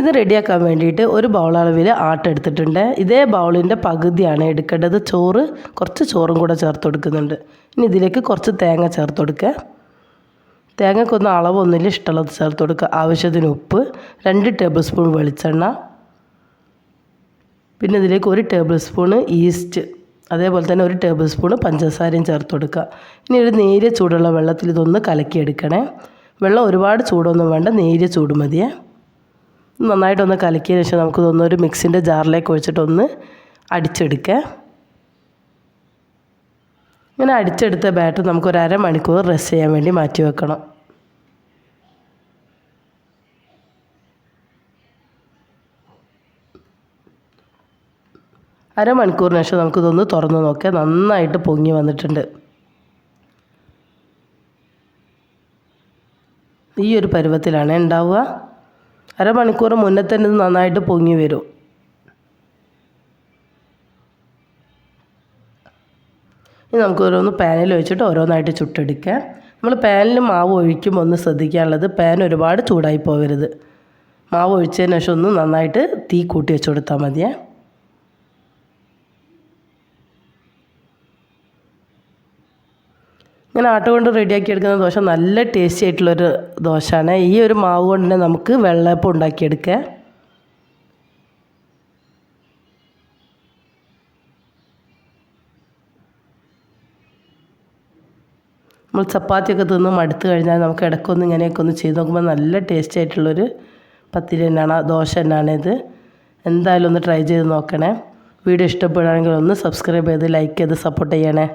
ഇത് റെഡിയാക്കാൻ വേണ്ടിയിട്ട് ഒരു ബൗൾ അളവിൽ ആട്ടെടുത്തിട്ടുണ്ട് ഇതേ ബൗളിന്റെ പകുതിയാണ് എടുക്കേണ്ടത്. ചോറ് കുറച്ച് ചോറും കൂടെ ചേർത്ത് കൊടുക്കുന്നുണ്ട്. ഇനി ഇതിലേക്ക് കുറച്ച് തേങ്ങ ചേർത്ത് കൊടുക്കുക. തേങ്ങക്കൊന്നും അളവൊന്നുമില്ല ഇഷ്ടമുള്ളത് ചേർത്ത് കൊടുക്കുക. ആവശ്യത്തിന് ഉപ്പ് രണ്ട് ടേബിൾ സ്പൂൺ വെളിച്ചെണ്ണ പിന്നെ ഇതിലേക്ക് ഒരു ടേബിൾ സ്പൂണ് ഈസ്റ്റ് അതേപോലെ തന്നെ ഒരു ടേബിൾ സ്പൂണ് പഞ്ചസാരയും ചേർത്ത് കൊടുക്കുക. ഇനി ഒരു നേരിയ ചൂടുള്ള വെള്ളത്തിൽ ഇതൊന്ന് കലക്കിയെടുക്കണേ. വെള്ളം ഒരുപാട് ചൂടൊന്നും വേണ്ട നേരിയ ചൂട് മതിയേ. നന്നായിട്ടൊന്ന് കലക്കിയതിന് ശേഷം നമുക്കിതൊന്ന് ഒരു മിക്സിന്റെ ജാറിലേക്ക് ഒഴിച്ചിട്ടൊന്ന് അടിച്ചെടുക്കുക. ഇങ്ങനെ അടിച്ചെടുത്ത ബാറ്റർ നമുക്ക് ഒരു അരമണിക്കൂർ റെസ്റ്റ് ചെയ്യാൻ വേണ്ടി മാറ്റി വെക്കണം. അരമണിക്കൂറിന് ശേഷം നമുക്കിതൊന്ന് തുറന്ന് നോക്കിയാൽ നന്നായിട്ട് പൊങ്ങി വന്നിട്ടുണ്ട്. ഈ ഒരു പരുവത്തിലാണ് ഉണ്ടാവുക. അരമണിക്കൂർ മുന്നേ തന്നെ ഇത് നന്നായിട്ട് പൊങ്ങി വരും. ഇനി നമുക്ക് ഓരോന്ന് പാനിൽ വെച്ചിട്ട് ഓരോന്നായിട്ട് ചുട്ടെടുക്കാം. നമ്മൾ പാനിൽ മാവ് ഒഴിക്കുമ്പോൾ ഒന്ന് ശ്രദ്ധിക്കാനുള്ളത് പാൻ ഒരുപാട് ചൂടായി പോകരുത്. മാവ് ഒഴിച്ചതിന് ശേഷം ഒന്ന് നന്നായിട്ട് തീ കൂട്ടി വെച്ച് കൊടുത്താൽ മതിയേ. ഇങ്ങനെ ആട്ട കൊണ്ട് റെഡിയാക്കി എടുക്കുന്ന ദോശ നല്ല ടേസ്റ്റി ആയിട്ടുള്ളൊരു ദോശയാണ് ഈ ഒരു മാവ് കൊണ്ട് തന്നെ നമുക്ക് വെള്ളയപ്പം ഉണ്ടാക്കിയെടുക്കാം. നമ്മൾ ചപ്പാത്തിയൊക്കെ തിന്ന് മടുത്ത് കഴിഞ്ഞാൽ നമുക്ക് ഇടയ്ക്കൊന്ന് ഇങ്ങനെയൊക്കെ ഒന്ന് ചെയ്ത് നോക്കുമ്പോൾ നല്ല ടേസ്റ്റി ആയിട്ടുള്ളൊരു പത്തിരി തന്നെയാണ് ദോശ തന്നെയാണ് ഇത്. എന്തായാലും ഒന്ന് ട്രൈ ചെയ്ത് നോക്കണേ. വീഡിയോ ഇഷ്ടപ്പെടുകയാണെങ്കിൽ ഒന്ന് സബ്സ്ക്രൈബ് ചെയ്ത് ലൈക്ക് ചെയ്ത് സപ്പോർട്ട് ചെയ്യണേ.